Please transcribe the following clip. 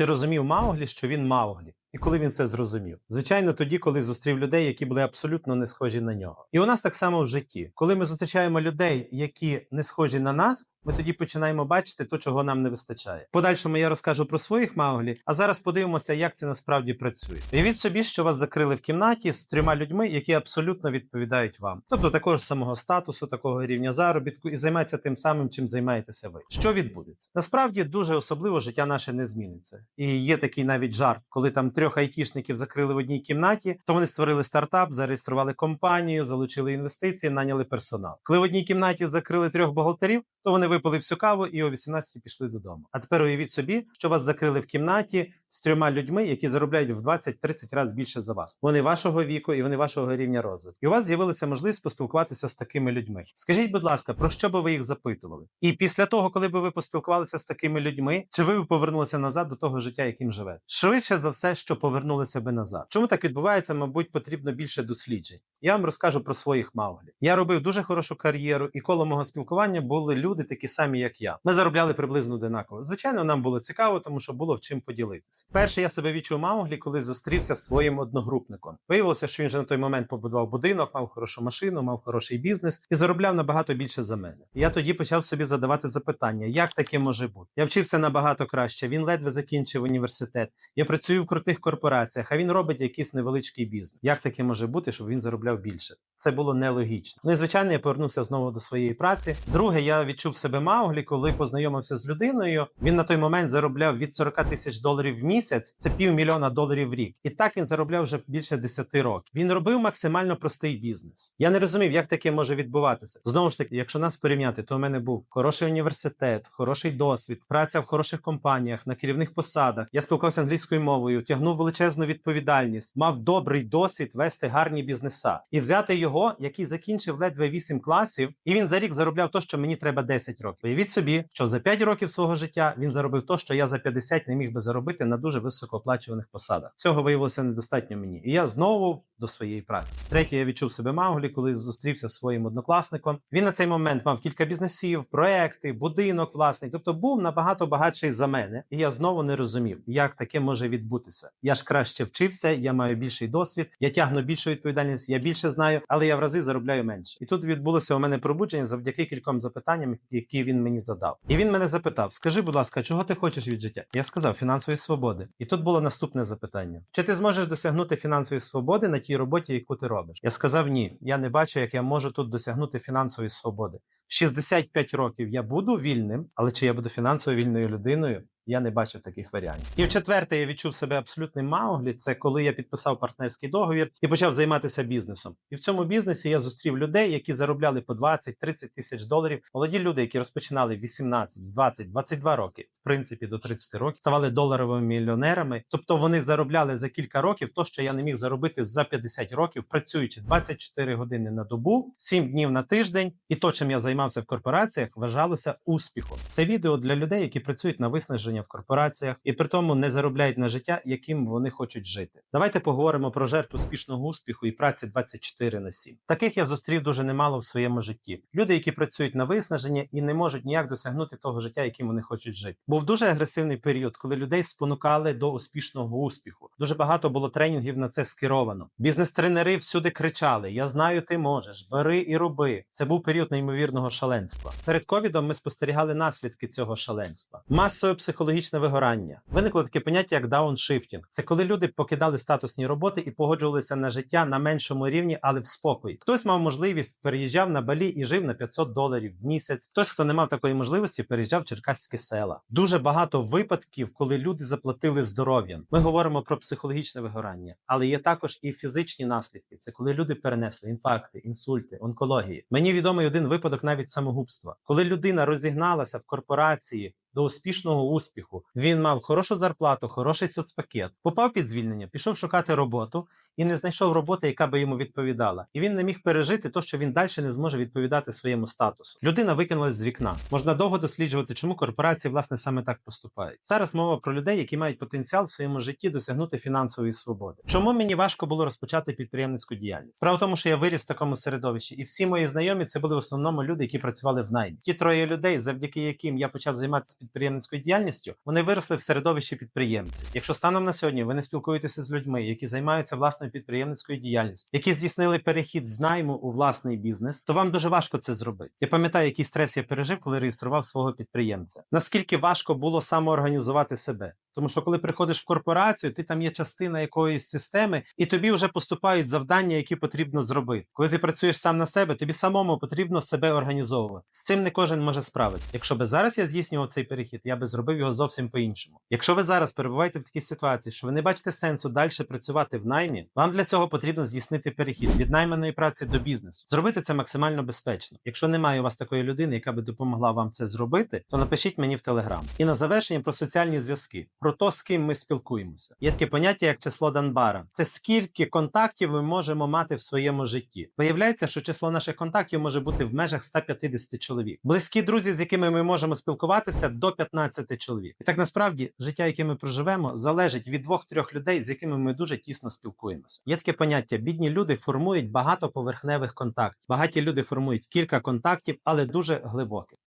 Чи розумів Мауглі, що він Мауглі? І коли він це зрозумів? Звичайно, тоді, коли зустрів людей, які були абсолютно не схожі на нього. І у нас так само в житті. Коли ми зустрічаємо людей, які не схожі на нас, ми тоді починаємо бачити то, чого нам не вистачає. Подальшому я розкажу про своїх Мауглі, а зараз подивимося, як це насправді працює. Уявіть собі, що вас закрили в кімнаті з трьома людьми, які абсолютно відповідають вам, тобто такого ж самого статусу, такого рівня заробітку, і займаються тим самим, чим займаєтеся ви. Що відбудеться? Насправді дуже особливо життя наше не зміниться. І є такий навіть жарт, коли там трьох айтішників закрили в одній кімнаті, то вони створили стартап, зареєстрували компанію, залучили інвестиції, наняли персонал. Коли в одній кімнаті закрили трьох бухгалтерів, то вони випили всю каву і о 18 пішли додому. А тепер уявіть собі, що вас закрили в кімнаті з трьома людьми, які заробляють в 20-30 разів більше за вас. Вони вашого віку і вони вашого рівня розвитку. І у вас з'явилася можливість поспілкуватися з такими людьми. Скажіть, будь ласка, про що би ви їх запитували? І після того, коли би ви поспілкувалися з такими людьми, чи ви б повернулися назад до того життя, яким живете? Швидше за все, що повернулися би назад. Чому так відбувається? Мабуть, потрібно більше досліджень. Я вам розкажу про своїх мауглі. Я робив дуже хорошу кар'єру, і коло мого спілкування були люди такі самі, як я. Ми заробляли приблизно одинаково. Звичайно, нам було цікаво, тому що було в чим поділитися. Перше я себе відчув мауглі, коли зустрівся зі своїм одногрупником. Виявилося, що він вже на той момент побудував будинок, мав хорошу машину, мав хороший бізнес і заробляв набагато більше за мене. Я тоді почав собі задавати запитання, як таке може бути. Я вчився набагато краще. Він ледве закінчив університет. Я працюю в крутих корпораціях, а він робить якийсь невеличкий бізнес. Як таке може бути, щоб він заробляв більше? Це було нелогічно. Ну і звичайно, я повернувся знову до своєї праці. Друге, я відчув себе Мауглі, коли познайомився з людиною. Він на той момент заробляв від 40 тисяч доларів в місяць, це півмільйона доларів в рік. І так він заробляв вже більше 10 років. Він робив максимально простий бізнес. Я не розумів, як таке може відбуватися. Знову ж таки, якщо нас порівняти, то у мене був хороший університет, хороший досвід, праця в хороших компаніях, на керівних посадах. Я спілкувався англійською мовою, тягнув величезну відповідальність, мав добрий досвід вести гарні бізнеса і взяти його, який закінчив ледве 8 класів, і він за рік заробляв то, що мені треба 10 років. Уявіть собі, що за 5 років свого життя він заробив то, що я за 50 не міг би заробити на дуже високооплачуваних посадах. Цього виявилося недостатньо мені. І я знову до своєї праці. Третє, я відчув себе Мауглі, коли зустрівся зі своїм однокласником. Він на цей момент мав кілька бізнесів, проекти, будинок власний, тобто був набагато багатший за мене. І я знову не розумів, як таке може відбутися. Я ж краще вчився, я маю більший досвід, я тягну більшу відповідальність, я більше знаю, але я в рази заробляю менше. І тут відбулося у мене пробудження завдяки кільком запитанням, які він мені задав. І він мене запитав: Скажи, будь ласка, чого ти хочеш від життя? Я сказав фінансової свободи. І тут було наступне запитання: чи ти зможеш досягнути фінансової свободи на тій роботі, яку ти робиш? Я сказав ні. Я не бачу, як я можу тут досягнути фінансової свободи. В 65 років я буду вільним, але чи я буду фінансово вільною людиною? Я не бачив таких варіантів. І в четверте, я відчув себе абсолютним мауглі. Це коли я підписав партнерський договір і почав займатися бізнесом. І в цьому бізнесі я зустрів людей, які заробляли по 20-30 тисяч доларів. Молоді люди, які розпочинали 18, 20, 22 роки, в принципі, до 30 років, ставали доларовими мільйонерами. Тобто вони заробляли за кілька років то, що я не міг заробити за 50 років, працюючи 24 години на добу, 7 днів на тиждень, і то, чим я займався в корпораціях, вважалося успіхом. Це відео для людей, які працюють на виснаження в корпораціях і при тому не заробляють на життя, яким вони хочуть жити. Давайте поговоримо про жертв успішного успіху і праці 24 на 7. Таких я зустрів дуже немало в своєму житті. Люди, які працюють на виснаження і не можуть ніяк досягнути того життя, яким вони хочуть жити. Був дуже агресивний період, коли людей спонукали до успішного успіху. Дуже багато було тренінгів на це скеровано. Бізнес-тренери всюди кричали: Я знаю, ти можеш, бери і роби. Це був період неймовірного шаленства. Перед ковідом ми спостерігали наслідки цього шаленства. Масове психологічне вигорання. Виникло таке поняття як дауншифтінг. Це коли люди покидали статусні роботи і погоджувалися на життя на меншому рівні, але в спокої. Хтось мав можливість переїжджав на балі і жив на 500 доларів в місяць. Хтось, хто не мав такої можливості, переїжджав в черкаські села. Дуже багато випадків, коли люди заплатили здоров'ям. Ми говоримо про психологічне вигорання, але є також і фізичні наслідки. Це коли люди перенесли інфаркти, інсульти, онкології. Мені відомий один випадок навіть самогубства, коли людина розігналася в корпорації. До успішного успіху він мав хорошу зарплату, хороший соцпакет, попав під звільнення, пішов шукати роботу і не знайшов роботи, яка би йому відповідала. І він не міг пережити то, що він далі не зможе відповідати своєму статусу. Людина викинулась з вікна. Можна довго досліджувати, чому корпорації власне саме так поступають. Зараз мова про людей, які мають потенціал в своєму житті досягнути фінансової свободи. Чому мені важко було розпочати підприємницьку діяльність? Справа в тому, що я виріс в такому середовищі, і всі мої знайомі це були в основному люди, які працювали в наймі. Ті троє людей, завдяки яким я почав займатися підприємницькою діяльністю, вони виросли в середовищі підприємців. Якщо станом на сьогодні ви не спілкуєтеся з людьми, які займаються власною підприємницькою діяльністю, які здійснили перехід з найму у власний бізнес, то вам дуже важко це зробити. Я пам'ятаю, який стрес я пережив, коли реєстрував свого підприємця. Наскільки важко було самоорганізувати себе. Тому що коли приходиш в корпорацію, ти там є частина якоїсь системи, і тобі вже поступають завдання, які потрібно зробити. Коли ти працюєш сам на себе, тобі самому потрібно себе організовувати. З цим не кожен може справити. Якщо би зараз я здійснював цей перехід, я би зробив його зовсім по-іншому. Якщо ви зараз перебуваєте в такій ситуації, що ви не бачите сенсу далі працювати в наймі, вам для цього потрібно здійснити перехід від найманої праці до бізнесу. Зробити це максимально безпечно. Якщо немає у вас такої людини, яка би допомогла вам це зробити, то напишіть мені в телеграм. І на завершення про соціальні зв'язки, про те, з ким ми спілкуємося. Є таке поняття, як число Данбара. Це скільки контактів ми можемо мати в своєму житті. Виявляється, що число наших контактів може бути в межах 150 чоловік. Близькі друзі, з якими ми можемо спілкуватися, до 15 чоловік. І так насправді життя, яке ми проживемо, залежить від двох-трьох людей, з якими ми дуже тісно спілкуємося. Є таке поняття: бідні люди формують багато поверхневих контактів. Багаті люди формують кілька контактів, але дуже глибоких.